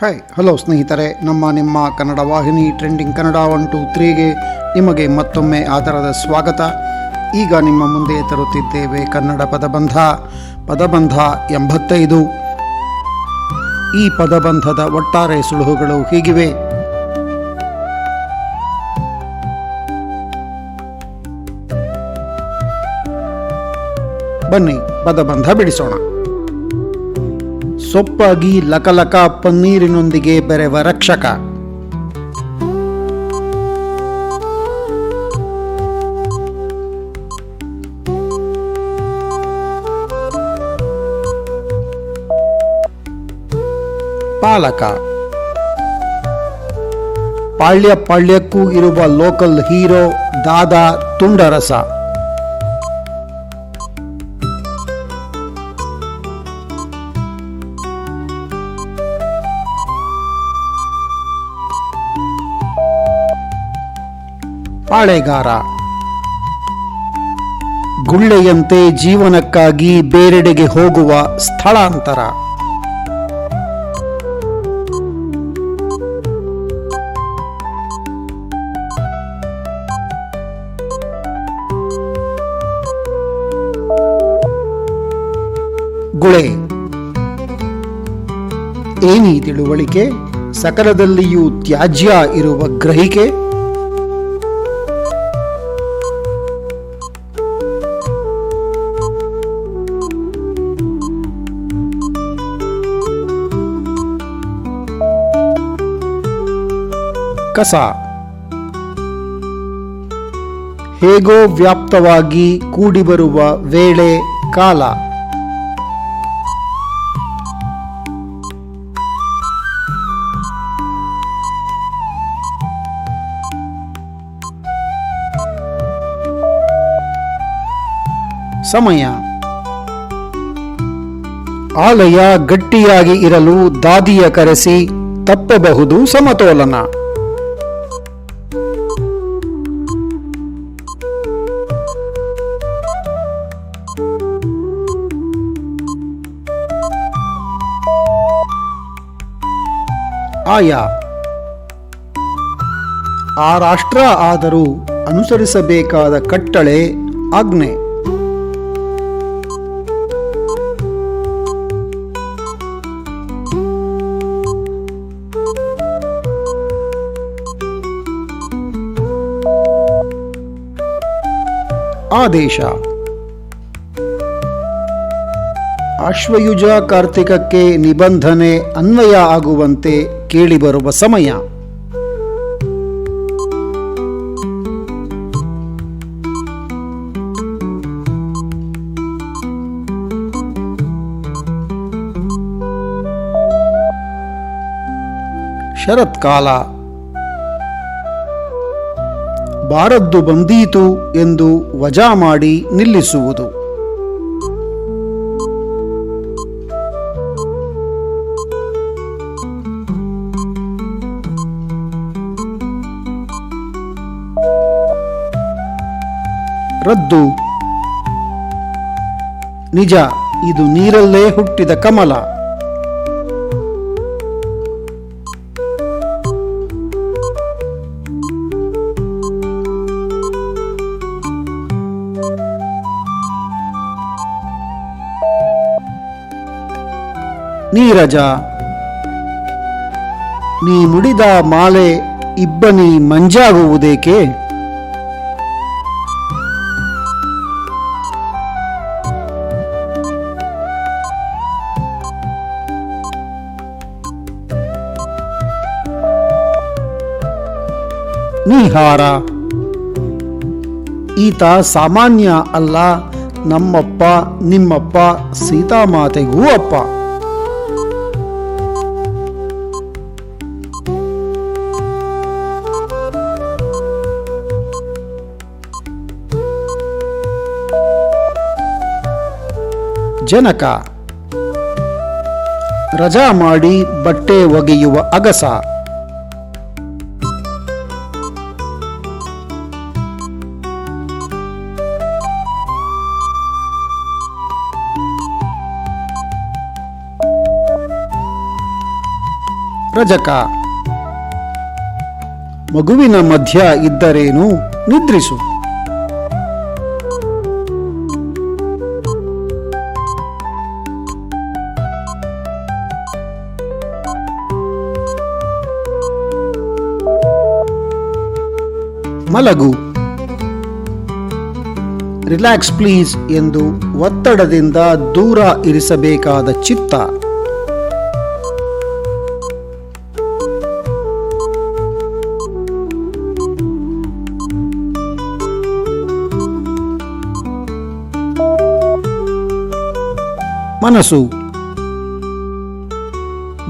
Hi hello ಸ್ನೇಹಿತರೆ, ನಮ್ಮ ನಿಮ್ಮ ಕನ್ನಡ ವಾಹಿನಿ ಟ್ರೆಂಡಿಂಗ್ ಕನ್ನಡ ಒನ್ ಟು ತ್ರೀಗೆ ನಿಮಗೆ ಮತ್ತೊಮ್ಮೆ ಆಧಾರದ ಸ್ವಾಗತ. ಈಗ ನಿಮ್ಮ ಮುಂದೆ ತರುತ್ತಿದ್ದೇವೆ ಕನ್ನಡ ಪದಬಂಧ ಪದಬಂಧ ಎಂಬತ್ತೈದು. ಈ ಪದಬಂಧದ ಒಟ್ಟಾರೆ ಸುಳುಹುಗಳು ಹೀಗಿವೆ. ಬನ್ನಿ, ಪದಬಂಧ ಬಿಡಿಸೋಣ. ಸೊಪ್ಪಾಗಿ ಲಕಲಕ ಪನ್ನೀರಿನೊಂದಿಗೆ ಬೆರೆವ ರಕ್ಷಕ. ಪಾಲಕ. ಪಾಳ್ಯ ಪಾಳ್ಯಕ್ಕೂ ಇರುವ ಲೋಕಲ್ ಹೀರೋ ದಾದಾ ತುಂಡರಸ. ಪಾಳೆಗಾರ. ಗುಳ್ಳೆಯಂತೆ ಜೀವನಕ್ಕಾಗಿ ಬೇರೆಡೆಗೆ ಹೋಗುವ ಸ್ಥಳಾಂತರ. ಗುಳೆ. ಏನೀ ತಿಳುವಳಿಕೆ ಸಕಲದಲ್ಲಿಯೂ ತ್ಯಾಜ್ಯ ಇರುವ ಗ್ರಹಿಕೆ. ಕಸ. ಹೇಗೋ ವ್ಯಾಪ್ತವಾಗಿ ಕೂಡಿಬರುವ ವೇಳೆ ಕಾಲ. ಸಮಯ. ಆಲಯ ಗಟ್ಟಿಯಾಗಿ ಇರಲು ದಾದಿಯ ಕರೆಸಿ ತಪ್ಪಬಹುದು ಸಮತೋಲನ. ಆಯಾ. ಆ ರಾಷ್ಟ್ರ ಆದರೂ ಅನುಸರಿಸಬೇಕಾದ ಕಟ್ಟಳೆ ಆಜ್ಞೆ. ಆದೇಶ. ಅಶ್ವಯುಜ ಕಾರ್ತಿಕಕ್ಕೆ ನಿಬಂಧನೆ ಅನ್ವಯ ಆಗುವಂತೆ ಕೇಳಿಬರುವ ಸಮಯ. ಶರತ್ಕಾಲ ಬಾರದ್ದು ಬಂದೀತು ಎಂದು ವಜಾ ಮಾಡಿ ನಿಲ್ಲಿಸುವುದು. ರದ್ದು. ನಿಜ ಇದು ನೀರಲ್ಲೇ ಹುಟ್ಟಿದ ಕಮಲ. ನೀರಜ ನೀ ಮುಡಿದ ಮಾಲೆ ಇಬ್ಬನಿ ಮಂಜಾಗುವುದೇಕೆ? ನೀಹಾರ ಈತ ಸಾಮಾನ್ಯ ಅಲ್ಲ ನಮ್ಮಪ್ಪ ನಿಮ್ಮಪ್ಪ ಸೀತಾಮಾತೆಗೂ ಅಪ್ಪ. ಜನಕ. ರಜಾ ಮಾಡಿ ಬಟ್ಟೆ ಒಗೆಯುವ ಅಗಸ. ರಜಕ. ಮಗುವಿನ ಮಧ್ಯ ಇದ್ದರೇನು ನಿದ್ರಿಸು. ಮಲಗು. ರಿಲ್ಯಾಕ್ಸ್ ಪ್ಲೀಸ್ ಎಂದು ಒತ್ತಡದಿಂದ ದೂರ ಇರಿಸಬೇಕಾದ ಚಿತ್ತ. ಮನಸ್ಸು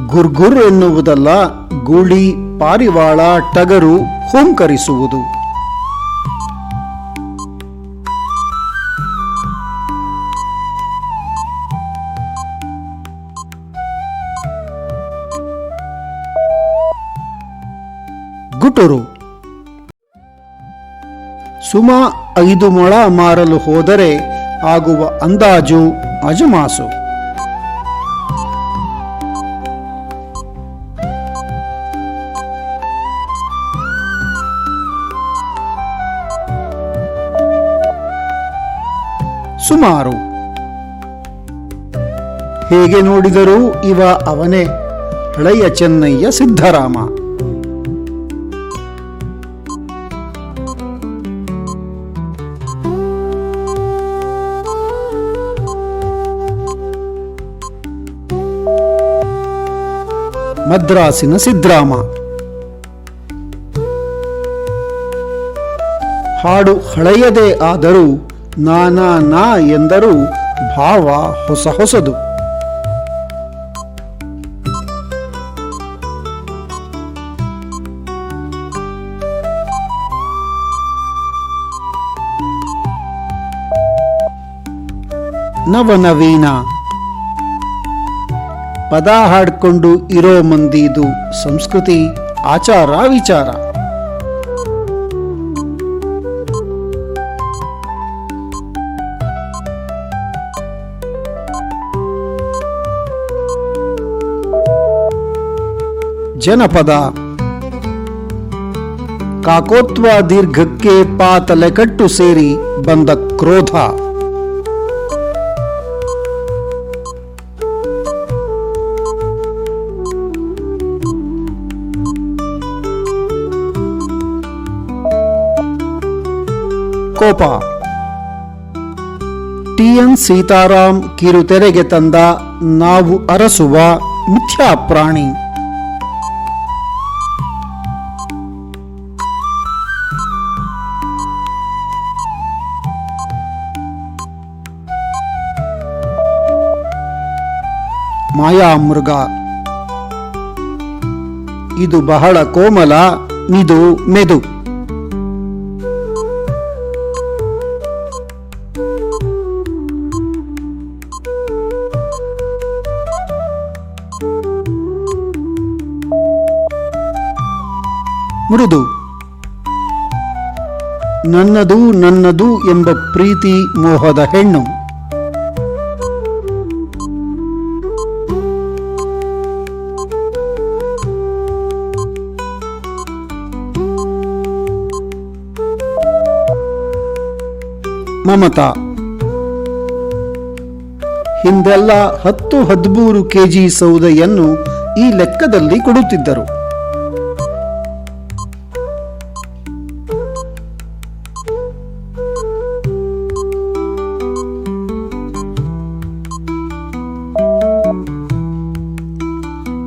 ಗುರ್ಗುರ್ ಎನ್ನುವುದಲ್ಲ, ಗೂಳಿ, ಪಾರಿವಾಳ, ಟಗರು ಹೋಂಕರಿಸುವುದು. ಗುಟುರು. ಸುಮಾ ಐದು ಮೊಳ ಮಾರಲು ಹೋದರೆ ಆಗುವ ಅಂದಾಜು ಅಜಮಾಸು. ಸುಮಾರು. ಹೇಗೆ ನೋಡಿದರೂ ಇವ ಅವನೇ ಹಳೆಯ ಚೆನ್ನಯ್ಯ ಸಿದ್ಧರಾಮ. ಮದ್ರಾಸಿನ ಸಿದ್ರಾಮ ಹಾಡು ಹಳೆಯದೇ ಆದರೂ ನಾನಾ ನಾ ಎಂದರೂ ಭಾವ ಹೊಸ ಹೊಸದು. ನವನವೀನ ಪದ ಹಾಡ್ಕೊಂಡು ಇರೋ ಮಂದಿದು ಸಂಸ್ಕೃತಿ ಆಚಾರ ವಿಚಾರ. ಜನಪದ. ಕಾಕೋತ್ವ ದೀರ್ಘಕ್ಕೆ ಪಾತಲೆಕಟ್ಟು ಸೇರಿ ಬಂದ ಕ್ರೋಧ. ಕೋಪ. ಟಿಎನ್ ಸೀತಾರಾಮ್ ಕಿರುತೆರೆಗೆ ತಂದ ನಾವು ಅರಸುವ ಮಿಥ್ಯಾ ಪ್ರಾಣಿ ಮಾಯಾಮೃಗ. ಇದು ಬಹಳ ಕೋಮಲ ಇದು ಮೆದು. ಮೃದು. ನನ್ನದು ನನ್ನದು ಎಂಬ ಪ್ರೀತಿ ಮೋಹದ ಹೆಣ್ಣು. ಮಮತಾ. ಹಿಂದೆಲ್ಲ ಹತ್ತು ಹದಿಮೂರು ಕೆಜಿ ಸೌದೆಯನ್ನು ಈ ಲೆಕ್ಕದಲ್ಲಿ ಕೊಡುತ್ತಿದ್ದರು.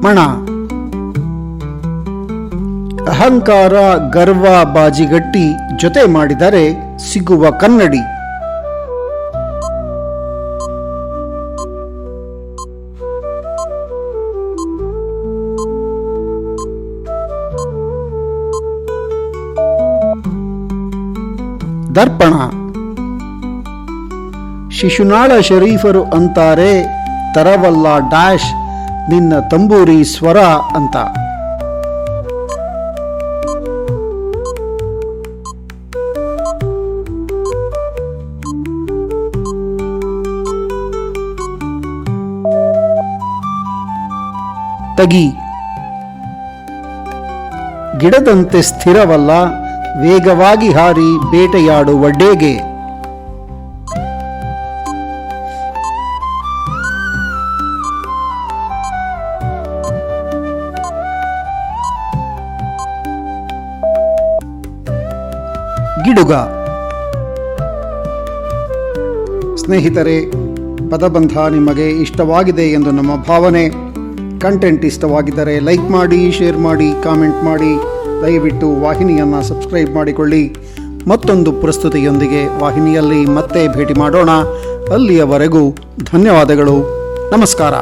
ಮಣ. ಅಹಂಕಾರ ಗರ್ವ ಬಾಜಿಗಟ್ಟಿ ಜೊತೆ ಮಾಡಿದರೆ ಸಿಗುವ ಕನ್ನಡಿ. ದರ್ಪಣ. ಶಿಶುನಾಳ ಶರೀಫರು ಅಂತಾರೆ ತರವಲ್ಲ ಡ್ಯಾಶ್ ನಿನ್ನ ತಂಬೂರಿ ಸ್ವರ ಅಂತ. ತಗಿ. ಗಿಡದಂತೆ ಸ್ಥಿರವಲ್ಲ ವೇಗವಾಗಿ ಹಾರಿ ಬೇಟೆಯಾಡುವ ಡೇಗೆ. ಗಿಡುಗ. ಸ್ನೇಹಿತರೆ, ಪದಬಂಧ ನಿಮಗೆ ಇಷ್ಟವಾಗಿದೆ ಎಂದು ನಮ್ಮ ಭಾವನೆ. ಕಂಟೆಂಟ್ ಇಷ್ಟವಾಗಿದ್ದರೆ ಲೈಕ್ ಮಾಡಿ, ಶೇರ್ ಮಾಡಿ, ಕಾಮೆಂಟ್ ಮಾಡಿ. ದಯವಿಟ್ಟು ವಾಹಿನಿಯನ್ನು ಸಬ್ಸ್ಕ್ರೈಬ್ ಮಾಡಿಕೊಳ್ಳಿ. ಮತ್ತೊಂದು ಪ್ರಸ್ತುತಿಯೊಂದಿಗೆ ವಾಹಿನಿಯಲ್ಲಿ ಮತ್ತೆ ಭೇಟಿ ಮಾಡೋಣ. ಅಲ್ಲಿಯವರೆಗೂ ಧನ್ಯವಾದಗಳು. ನಮಸ್ಕಾರ.